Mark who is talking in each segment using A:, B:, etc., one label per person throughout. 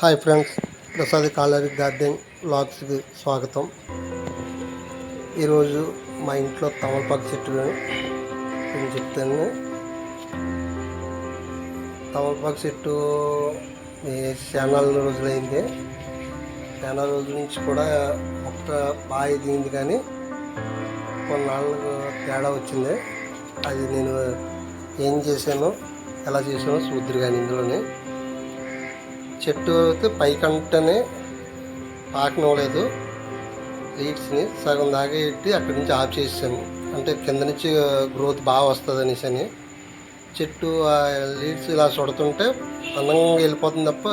A: Hi friends Prasad calorie garden బ్లాగ్స్కి స్వాగతం. ఈరోజు మా ఇంట్లో తమలపాకు చెట్టు నేను చెప్తాను. తమలపాకు చెట్టు చాలా రోజులైంది. చాలా రోజుల నుంచి కూడా మొక్క బాగా ఎదిగింది కానీ కొన్నాళ్ళకు తేడా వచ్చింది. అది నేను ఏం చేశానో ఎలా చేశానో చూద్దరు కానీ ఇందులోనే. చెట్టు అయితే పైకంటనే పాకనివ్వలేదు. లీడ్స్ని సగం దాకా ఇట్టి అక్కడి నుంచి ఆఫ్ చేసాను అంటే కింద నుంచి గ్రోత్ బాగా వస్తుంది అనేసి అని. చెట్టు ఆ లీడ్స్ ఇలా చుడుతుంటే అందంగా వెళ్ళిపోతుంది తప్ప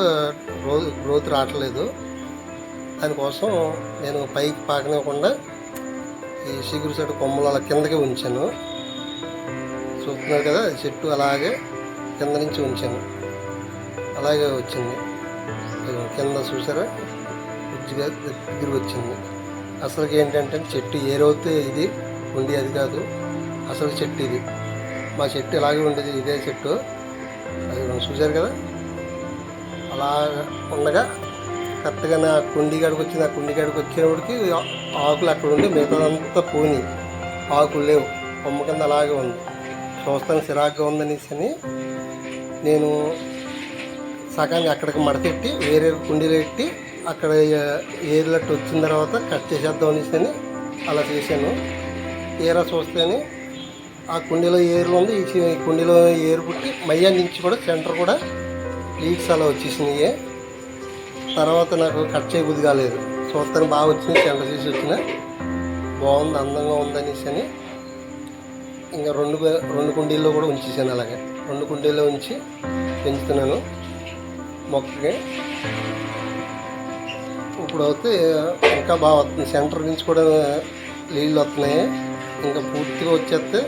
A: గ్రోత్ గ్రోత్ రావట్లేదు. దానికోసం నేను పైకి పాకనివ్వకుండా ఈ చిగురు చెట్టు కొమ్మలు అలా కిందకి ఉంచాను. చూస్తున్నారు కదా చెట్టు అలాగే కింద నుంచి ఉంచాను. అలాగే వచ్చింది. కింద చూసారా? కొద్దిగా దగ్గర వచ్చింది. అసలుకి ఏంటంటే చెట్టు ఏరవుతే ఇది ఉండి అది కాదు. అసలు చెట్టు ఇది. మా చెట్టు ఇలాగే ఉండేది ఇదే చెట్టు. అది మనం చూశారు కదా? అలా ఉండగా కరెక్ట్గా నా కుండి కాడికి వచ్చి నా కుండి కాడికి వచ్చేవాడికి ఆకులు అక్కడ ఉండి మిగతాదంతా పోని ఆకులు లేవు. కొమ్మ కింద అలాగే ఉంది. చూస్తానికి సిరాగ్గా ఉందనేసి అని నేను సగానికి అక్కడికి మడతెట్టి వేరే కుండీలో పెట్టి అక్కడ ఏర్లట్టు వచ్చిన తర్వాత కట్ చేసేద్దాం అనేసి అని అలా చేశాను. తీరా చూస్తేనే ఆ కుండీలో ఏర్లు ఉంది ఈ కుండీలో ఏరు పుట్టి మయ్యా నుంచి కూడా సెంటర్ కూడా లీడ్స్ అలా వచ్చేసినాయి. తర్వాత నాకు కట్ చేయబుద్ధి కాలేదు. చూస్తాను బాగా వచ్చింది సెంటర్ చేసి వచ్చిన. బాగుంది అందంగా ఉందనేసి అని ఇంకా రెండు రెండు కుండీల్లో కూడా ఉంచేసాను అలాగే. రెండు కుండీల్లో ఉంచి పెంచుతున్నాను. మొక్కకి. ఇప్పుడు అయితే ఇంకా బాగా వస్తుంది. సెంటర్ నుంచి కూడా నీళ్ళు వస్తున్నాయి. ఇంకా పూర్తిగా వచ్చేస్తే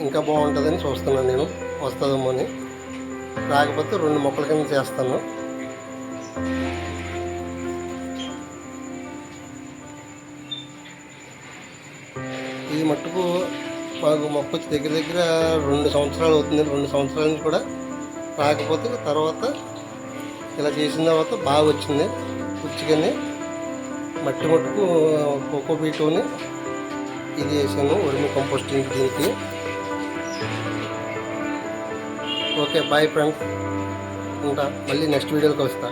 A: ఇంకా బాగుంటుందని చూస్తున్నాను నేను. వస్తుందేమో అని. రాకపోతే రెండు మొక్కల కింద చేస్తాను. ఈ మట్టుకు మాకు మొక్క వచ్చి దగ్గర దగ్గర రెండు సంవత్సరాలు అవుతుంది. రెండు సంవత్సరాల నుంచి కూడా రాకపోతే తర్వాత ఇలా చేసిన తర్వాత బాగా వచ్చింది. పుచ్చికని మట్టి మట్టుకు కోకో బీటోని ఇది వేసాను ఉడిమి కంపోస్టింగ్ దీనికి. Okay bye friends. ఉంటా. మళ్ళీ నెక్స్ట్ వీడియోకి వస్తా